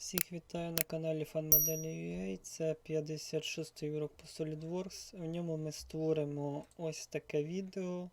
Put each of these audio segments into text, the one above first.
Всіх вітаю на каналі FanModel.ua. Це 56-й урок по SolidWorks. В ньому ми створимо ось таке відео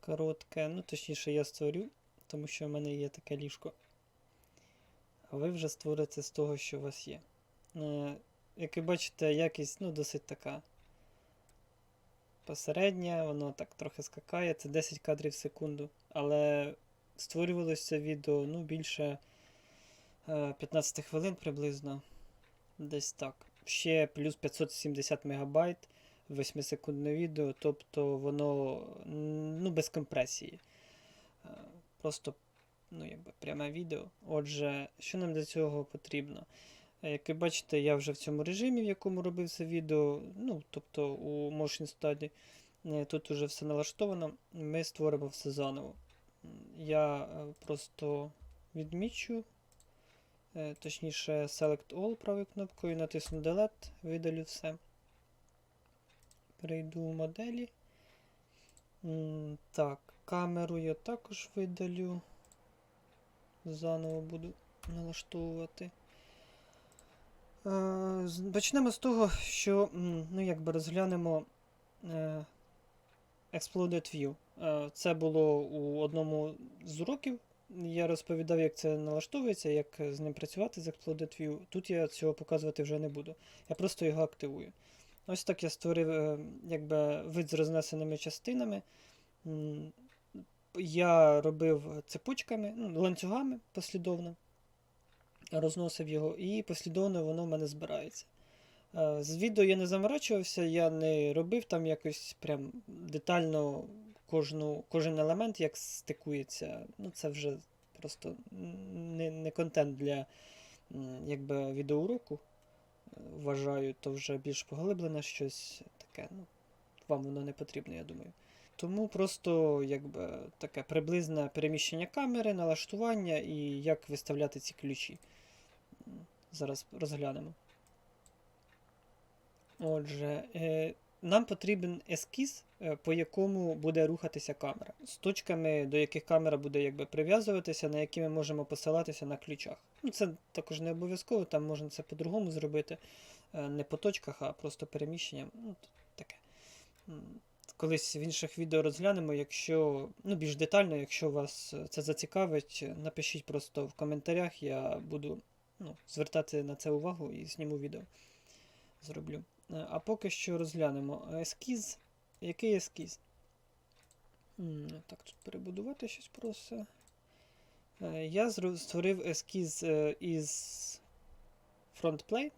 коротке. Ну, точніше, я створю, тому що в мене є таке ліжко. А ви вже створите з того, що у вас є. Е, як ви бачите, якість ну, досить така посередня, воно так трохи скакає. Це 10 кадрів в секунду. Але створювалося відео ну, більше. Е, 15 хвилин приблизно. Десь так. Ще плюс 570 мегабайт 8-секундне відео, тобто воно ну, без компресії. Е, Просто ну, якби, пряме відео. Отже, що нам для цього потрібно? Е, Як ви бачите, я вже в цьому режимі, в якому робив це відео, ну, тобто у Motion Study. Е, Тут уже все налаштовано. Ми створимо все заново. Я е, просто відмічу Е, Точніше, Select All правою кнопкою, натисну Delete, видалю все. Перейду у моделі. Так, камеру я також видалю. Заново буду налаштовувати. Е, Почнемо з того, що ну, якби розглянемо е, Exploded View. Е, Це було у одному з уроків. Я розповідав, як це налаштовується, як з ним працювати з Exploded View. Тут я цього показувати вже не буду. Я просто його активую. Ось так я створив е, якби, вид з рознесеними частинами. Я робив цепочками, ну, ланцюгами послідовно, розносив його, і послідовно воно в мене збирається. Е, З відео я не заморачувався, я не робив там якось прям детально кожну, кожен елемент, як стикується. Ну, це вже просто не, не контент для якби, відеоуроку. Е, Вважаю, то вже більш поглиблене щось таке. Ну, вам воно не потрібно, я думаю. Тому просто якби таке приблизне переміщення камери, налаштування і як виставляти ці ключі. Зараз розглянемо. Отже, е, нам потрібен ескіз, е, по якому буде рухатися камера, з точками, до яких камера буде якби прив'язуватися, на які ми можемо посилатися на ключах. Ну, це також не обов'язково, там можна це по-другому зробити, е, не по точках, а просто переміщенням. Ну, таке. Колись в інших відео розглянемо, якщо ну, більш детально, якщо вас е, це зацікавить, напишіть просто в коментарях, я буду ну, звертати на це увагу і зніму відео. Зроблю. Е, А поки що розглянемо ескіз. Який ескіз? Так, тут перебудувати щось просто. Е, Я створив ескіз е, із FrontPlane.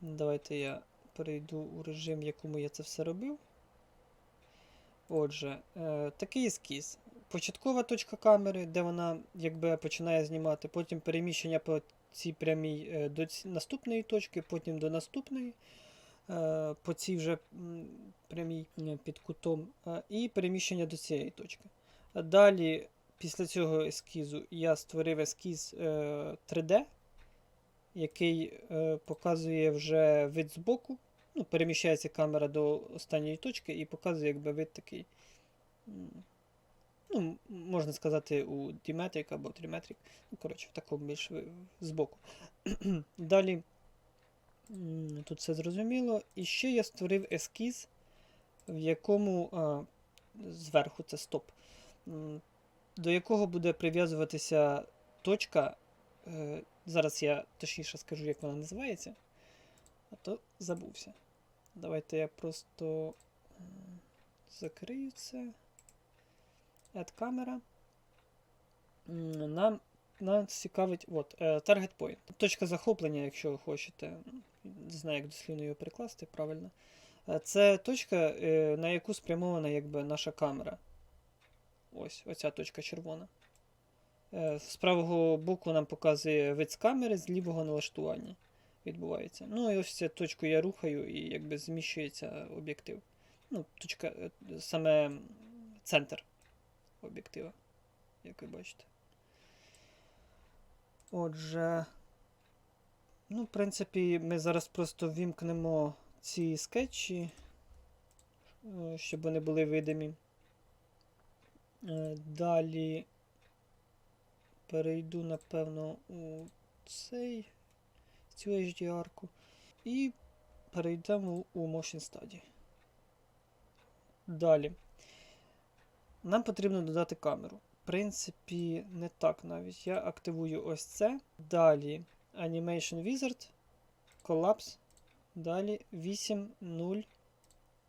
Давайте я перейду у режим, в якому я це все робив. Отже, е, такий ескіз. Початкова точка камери, де вона якби починає знімати, потім переміщення по цій прямій е, до наступної точки, потім до наступної, е, по цій вже прямій е, під кутом, е, і переміщення до цієї точки. Далі, після цього ескізу, я створив ескіз е, 3D, який е, показує вже вид збоку. Ну, переміщається камера до останньої точки і показує якби вид такий. Ну, можна сказати, у Dimetric або Trimetric. Ну, коротше, в такому більш збоку. Далі тут все зрозуміло. І ще я створив ескіз, в якому а, зверху це стоп, до якого буде прив'язуватися точка. Е, зараз я точніше скажу, як вона називається, а то забувся. Давайте я просто закрию це. Add камера. Нам, нам цікавить от, е, target point. Точка захоплення, якщо ви хочете. Не знаю, як дослівно його перекласти правильно. Е, Це точка, е, на яку спрямована якби, наша камера. Ось, оця точка червона. Е, З правого боку нам показує вид з камери, з лівого налаштування відбувається. Ну і ось цю точку я рухаю і якби зміщується об'єктив. Ну, точка, саме центр об'єктива, як ви бачите. Отже, ну, в принципі, ми зараз просто вімкнемо ці скетчі, е, щоб вони були видимі. Е, Далі перейду, напевно, у цей цю HDR-ку. І перейдемо у Motion Study. Далі. Нам потрібно додати камеру. В принципі, не так навіть. Я активую ось це. Далі Animation Wizard, Collapse. Далі 8.0.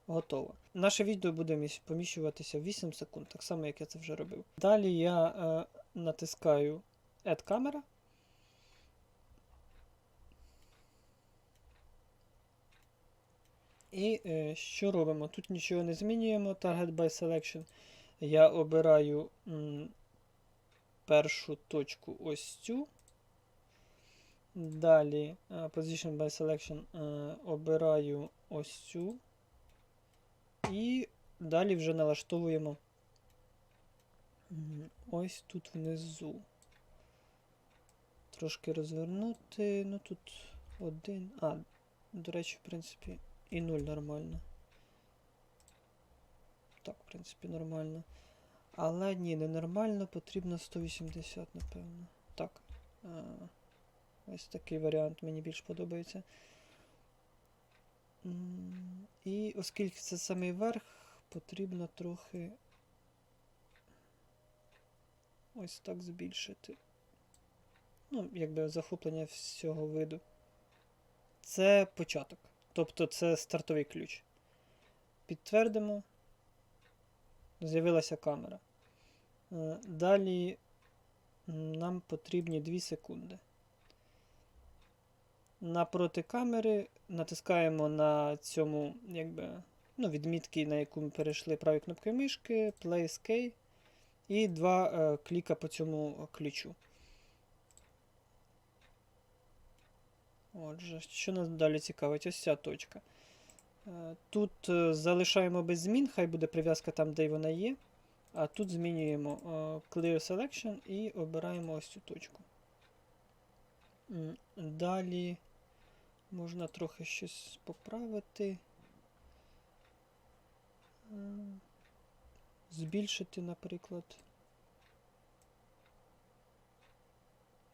Готово. Наше відео буде поміщуватися 8 секунд, так само, як я це вже робив. Далі я е, натискаю Add Camera. І е, що робимо? Тут нічого не змінюємо. Target by Selection. Я обираю м, першу точку ось цю. Далі е, Position by Selection е, обираю ось цю. І далі вже налаштовуємо ось тут внизу. Трошки розвернути. Ну тут один. А, до речі, в принципі, і 0 нормально. Так, в принципі, нормально. Але ні, не нормально, потрібно 180, напевно. Так. Ось такий варіант мені більш подобається. І оскільки це самий верх, потрібно трохи ось так збільшити. Ну, якби захоплення всього виду. Це початок. Тобто це стартовий ключ. Підтвердимо. З'явилася камера. Е, Далі нам потрібні 2 секунди. Напроти камери натискаємо на цьому, якби, ну, відмітки, на яку ми перейшли правою кнопкою мишки, Place Key і два е, кліка по цьому ключу. Отже, що нас далі цікавить? Ось ця точка. Е, Тут е, залишаємо без змін, хай буде прив'язка там, де вона є. А тут змінюємо е, Clear Selection і обираємо ось цю точку. Далі можна трохи щось поправити. Збільшити, наприклад.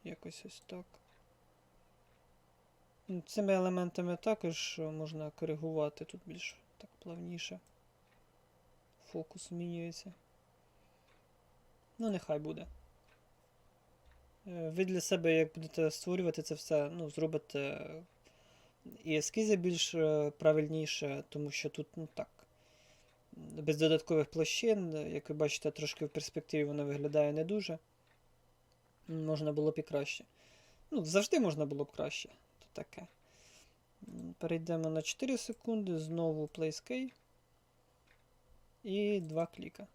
Якось ось так. Ну, Цими елементами також е, можна коригувати тут більш так плавніше. Фокус змінюється. Ну, нехай буде. Е, Ви для себе, як будете створювати це все, ну, зробите і ескізи більш е, правильніше, тому що тут, ну так, без додаткових площин, як ви бачите, трошки в перспективі воно виглядає не дуже. Можна було б і краще. Ну, завжди можна було б краще. То таке. Перейдемо на 4 секунди, знову Place І два кліка.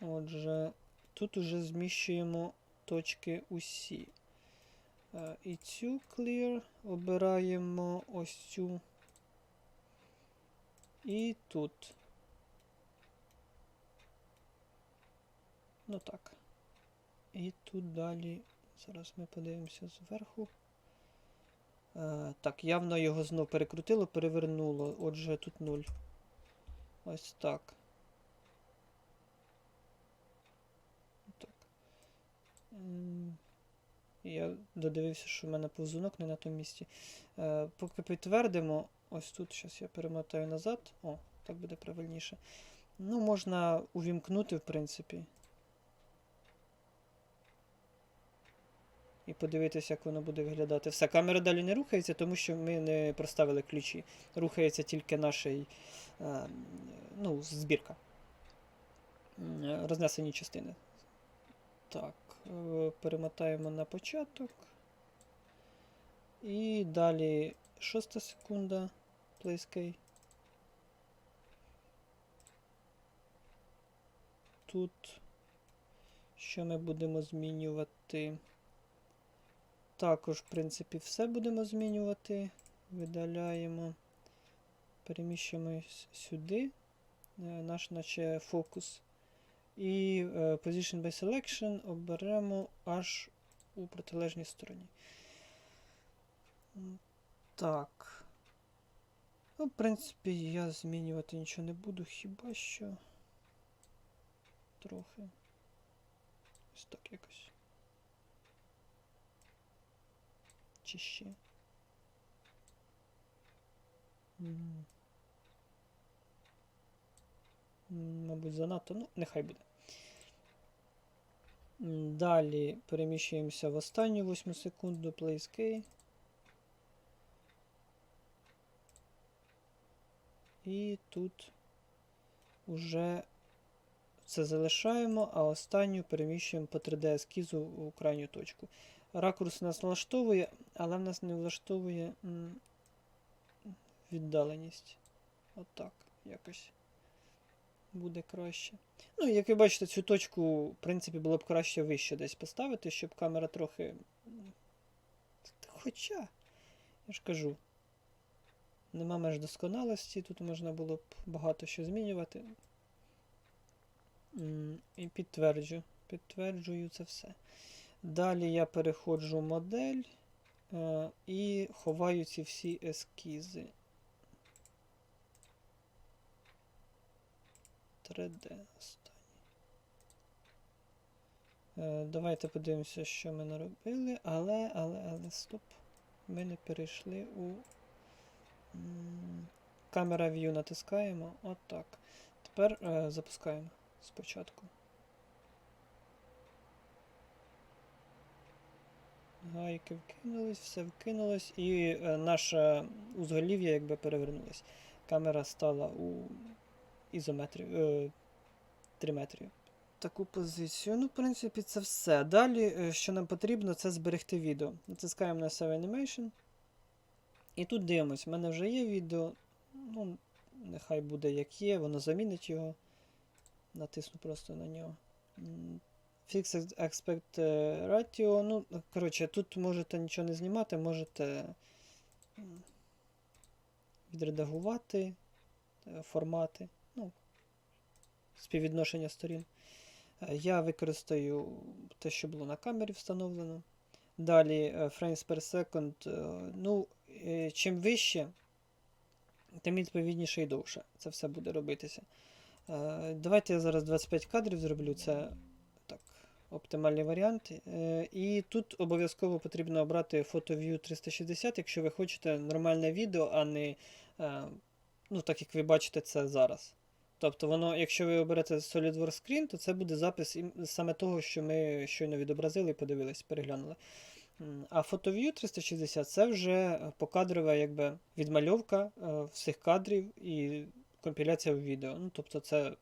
Отже, тут уже зміщуємо точки усі. Е, І цю clear обираємо ось цю. І тут. Ну так. І тут далі. Зараз ми подивимося зверху. Е, так, явно його знов перекрутило, перевернуло. Отже, тут 0. Ось так. Так. Я додивився, що в мене повзунок не на тому місці. Е, поки підтвердимо, ось тут зараз я перемотаю назад. О, так буде правильніше. Ну, можна увімкнути, в принципі. І подивитися, як воно буде виглядати. Все, камера далі не рухається, тому що ми не проставили ключі. Рухається тільки наша е, ну, збірка. Е, Рознесені частини. Так, перемотаємо на початок. І далі шоста секунда. Place key. Тут що ми будемо змінювати? Також, в принципі, все будемо змінювати. Видаляємо, переміщуємось сюди. Е, Наш наче фокус. І е, Position by Selection оберемо аж у протилежній стороні. Так. Ну, в принципі, я змінювати нічого не буду, хіба що. Трохи. Ось так якось. Чи ще? Мабуть, занадто. Ну, нехай буде. Далі переміщуємося в останню 8 секунду Place Key. І тут уже це залишаємо, а останню переміщуємо по 3D ескізу у крайню точку. Ракурс нас влаштовує, але в нас не влаштовує віддаленість. Отак, якось буде краще. Ну, як ви бачите, цю точку, в принципі, було б краще вище десь поставити, щоб камера трохи. Хоча, я ж кажу, нема меж досконалості, тут можна було б багато що змінювати. І підтверджую. Підтверджую це все. Далі я переходжу в модель е, і ховаю ці всі ескізи. 3D останній. Е, давайте подивимося, що ми наробили. Але, але, але, стоп. Ми не перейшли у. Камера View натискаємо. Отак. Тепер е, запускаємо спочатку. Гайки вкинулись, все вкинулось, і е, наше узголів'я якби перевернулось. Камера стала у ізометрію, е, 3 метрів. Таку позицію. Ну, в принципі, це все. Далі, е, що нам потрібно, це зберегти відео. Натискаємо на Save Animation. І тут дивимось, в мене вже є відео. Ну, нехай буде як є, воно замінить його. Натисну просто на нього. Fix Expect е, Ratio. Ну, коротше, тут можете нічого не знімати, можете відредагувати е, формати, співвідношення сторін. Е, Я використаю те, що було на камері встановлено. Далі е, frames per second. е, Ну, чим вище, тим відповідніше і довше. Це все буде робитися. Давайте я зараз 25 кадрів зроблю. Це так, оптимальний варіант. І тут обов'язково потрібно обрати PhotoView 360, якщо ви хочете нормальне відео, а не ну, так як ви бачите це зараз. Тобто, воно, якщо ви оберете SolidWorks Screen, то це буде запис саме того, що ми щойно відобразили і подивились, переглянули. А PhotoView 360 це вже покадрова якби, відмальовка е, всіх кадрів і компіляція в відео. Ну, тобто це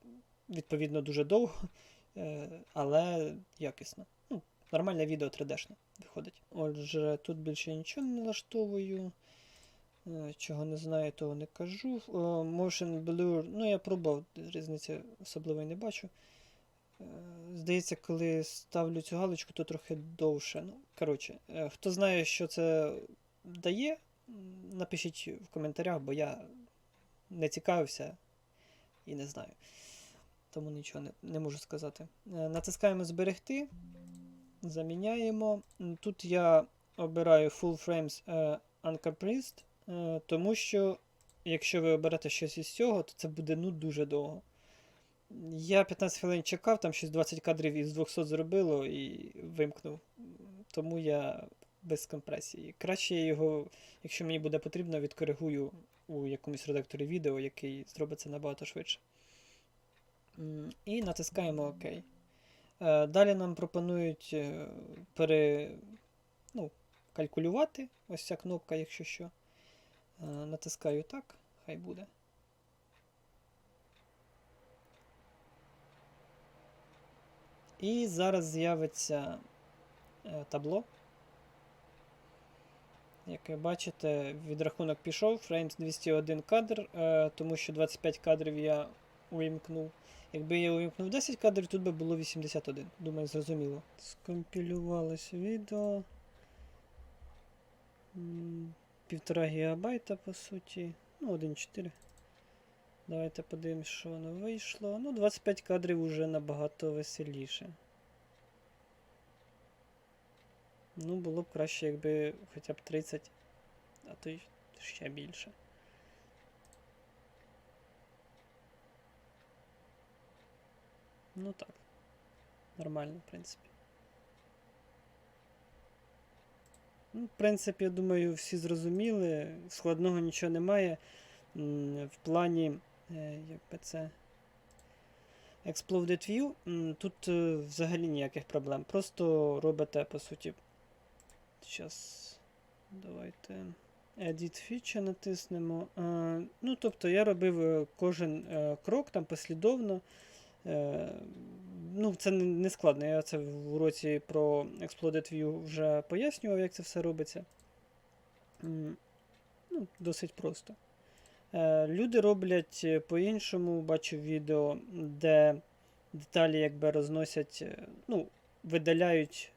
відповідно дуже довго, е, але якісно. Ну, нормальне відео 3D-шне виходить. Отже, тут більше нічого не налаштовую. Е, Чого не знаю, того не кажу. Е, Motion Blur, ну я пробував, різниці особливої не бачу. Е, Здається, коли ставлю цю галочку, то трохи довше. Ну, коротше, хто знає, що це дає, напишіть в коментарях, бо я не цікавився і не знаю. Тому нічого не, не можу сказати. Натискаємо зберегти. Заміняємо. Тут я обираю Full Frames Uncompressed, тому що якщо ви оберете щось із цього, то це буде ну дуже довго. Я 15 хвилин чекав, там щось 20 кадрів із 200 зробило і вимкнув. Тому я без компресії. Краще я його, якщо мені буде потрібно, відкоригую у якомусь редакторі відео, який зробить це набагато швидше. І натискаємо ОК. Е, Далі нам пропонують е, пере, ну, калькулювати. Ось ця кнопка, якщо що. Е, Натискаю так, хай буде. І зараз з'явиться е, табло. Як ви бачите, відрахунок пішов, frames 201 кадр, е, тому що 25 кадрів я увімкнув. Якби я увімкнув 10 кадрів, тут би було 81. Думаю, зрозуміло. Скомпілювалось відео. М, Півтора гігабайта, по суті. Ну, 1.4. Давайте подивимось, що воно вийшло. Ну, 25 кадрів уже набагато веселіше. Ну, було б краще, якби хоча б 30, а то й ще більше. Ну так. Нормально, в принципі. Ну, в принципі, я думаю, всі зрозуміли, складного нічого немає. В плані, е, як би це. Exploded View, тут е, взагалі ніяких проблем. Просто робите, по суті. Зараз. Давайте. Edit Feature натиснемо. Е, ну, тобто я робив кожен крок там послідовно. Ну, це не, складно. Я це в уроці про Exploded View вже пояснював, як це все робиться. Ну, досить просто. Е, люди роблять е, по-іншому, бачив відео, де деталі якби розносять, е, ну, видаляють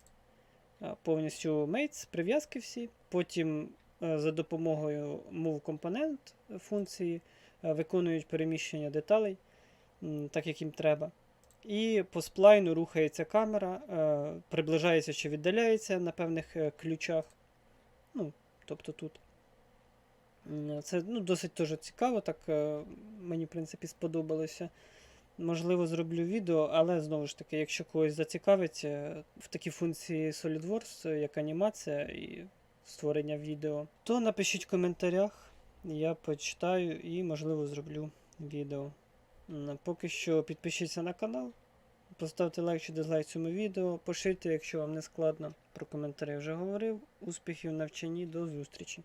повністю mates, прив'язки всі. Потім за допомогою move component функції виконують переміщення деталей, так як їм треба. І по сплайну рухається камера, е, приближається чи віддаляється на певних е, ключах. Ну, тобто тут. Це ну, досить теж цікаво, так е, мені, в принципі, сподобалося. Можливо, зроблю відео, але знову ж таки, якщо когось зацікавить в такі функції SolidWorks, як анімація і створення відео, то напишіть в коментарях, я почитаю і, можливо, зроблю відео. Поки що підпишіться на канал, поставте лайк чи дизлайк цьому відео, поширте, якщо вам не складно. Про коментарі вже говорив. Успіхів в навчанні, до зустрічі!